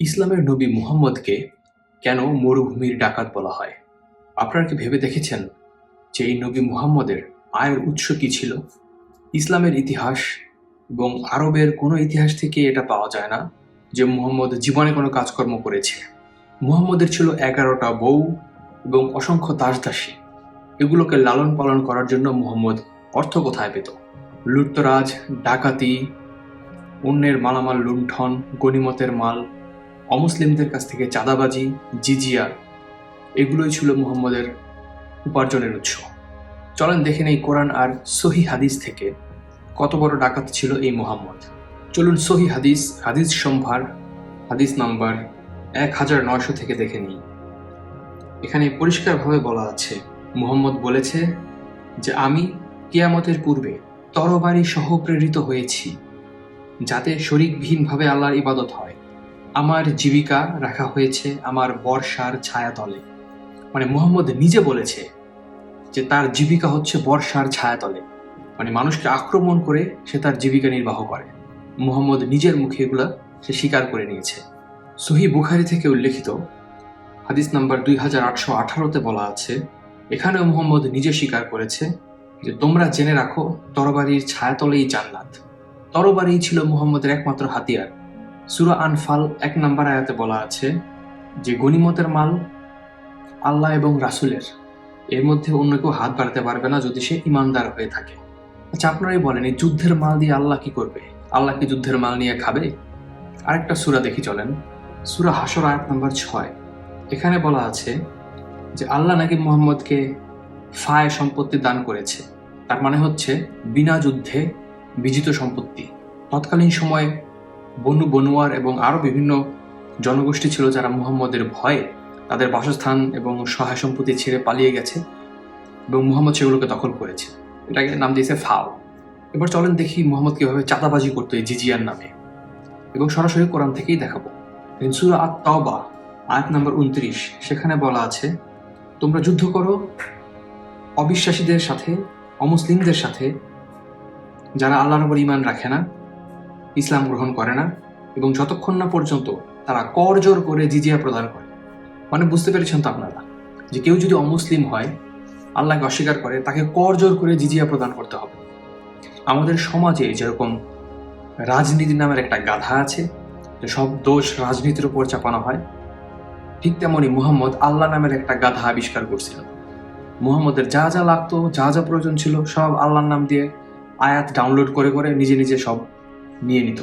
ইসলামের নবী মুহাম্মদকে কেন মরুভূমির ডাকাত বলা হয়? আপনারা কি ভেবে দেখেছেন যে এই নবী মুহাম্মদের আয়ের উৎস কি ছিল? ইসলামের ইতিহাস এবং আরবের কোনো ইতিহাস থেকে এটা পাওয়া যায় না যে মুহাম্মদ জীবনে কোনো কাজকর্ম করেছে। মুহাম্মদের ছিল এগারোটা বউ এবং অসংখ্য দাসদাসী। এগুলোকে লালন পালন করার জন্য মুহাম্মদ অর্থ কোথায় পেত? লুটতরাজ, ডাকাতি, অন্যের মালামাল লুণ্ঠন গনিমতের মাল অমুসলিমদের কাছ থেকে চাঁদাবাজি, জিজিয়া, এগুলোই ছিল মুহাম্মদের উপার্জনের উৎস। চলেন দেখে নেই কোরআন আর সহি হাদিস থেকে কত বড় ডাকাত ছিল এই মুহাম্মদ। চলুন সহি হাদিস হাদিস সম্ভার, হাদিস নাম্বার এক হাজার নয়শো থেকে দেখে নিই। এখানে পরিষ্কারভাবে বলা আছে, মুহাম্মদ বলেছে যে, আমি কিয়ামতের পূর্বে তরবারি সহ প্রেরিত হয়েছি, যাতে শরিকবিহীনভাবে আল্লাহর ইবাদত হয়। আমার জীবিকা রাখা হয়েছে আমার বর্ষার ছায়াতলে। মানে মুহাম্মদ নিজে বলেছে যে তার জীবিকা হচ্ছে বর্ষার ছায়াতলে। মানে মানুষকে আক্রমণ করে সে তার জীবিকা নির্বাহ করে। মুহাম্মদ নিজের মুখে এগুলা সে স্বীকার করে নিয়েছে। সহি বুখারি থেকে উল্লেখিত হাদিস নাম্বার দুই হাজার আটশো আঠারোতে বলা আছে, এখানেও মুহাম্মদ নিজে স্বীকার করেছে যে তোমরা জেনে রাখো, তরবারির ছায়াতলেই জান্নাত। তরবারি ছিল মুহাম্মদের একমাত্র হাতিয়ার। সুরা আনফাল এক নম্বর আয়াতে বলা আছে যে গনিমতের মাল আল্লাহ এবং রাসুলের। এর মধ্যে অন্য কেউ হাত বাড়াতে পারবে না যদি সে ইমানদার হয়ে থাকে। আচ্ছা আপনারাই বলেন, এই যুদ্ধের মাল দিয়ে আল্লাহ কি করবে? আল্লাহ কি যুদ্ধের মাল নিয়ে খাবে? আরেকটা সুরা দেখি চলেন। সুরা হাসর আয়াত নাম্বার ছয়। এখানে বলা আছে যে, আল্লাহ নাকি মোহাম্মদকে ফায় সম্পত্তি দান করেছে। তার মানে হচ্ছে, বিনা যুদ্ধে বিজিত সম্পত্তি। তৎকালীন সময়ে বনু বনুয়ার এবং আরও বিভিন্ন জনগোষ্ঠী ছিল যারা মুহাম্মদের ভয়ে তাদের বাসস্থান এবং সহায় সম্পত্তি ছেড়ে পালিয়ে গেছে এবং মুহাম্মদ সেগুলোকে দখল করেছে। এটাকে নাম দিয়েছে ফাও। এবার চলেন দেখি মুহাম্মদ কীভাবে চাঁদাবাজি করতো এই জিজিয়ার নামে। এবং সরাসরি কোরআন থেকেই দেখাবো। সুরা আত তওবা আয়াত নাম্বার উনত্রিশ, সেখানে বলা আছে, তোমরা যুদ্ধ করো অবিশ্বাসীদের সাথে, অমুসলিমদের সাথে, যারা আল্লাহর উপর ইমান রাখে না ইসলাম গ্রহণ করে না এবং যতক্ষণ না পর্যন্ত তারা কর জোর করে জিজিয়া প্রদান করে। মানে বুঝতে পেরেছেন তো আপনারা? যে কেউ যদি অমুসলিম হয়, আল্লাহকে অস্বীকার করে, তাকে কর জোর করে জিজিয়া প্রদান করতে হবে। আমাদের সমাজে যেরকম রাজনীতি নামের একটা গাধা আছে, যে সব দোষ রাজনীতির উপর চাপানো হয়, ঠিক তেমনই মুহাম্মদ আল্লাহ নামের একটা গাধা আবিষ্কার করছিল। মুহাম্মদের যা যা লাগতো, যা যা প্রয়োজন ছিল, সব আল্লাহর নাম দিয়ে আয়াত ডাউনলোড করে করে নিজে নিজে সব নিয়ে নিত।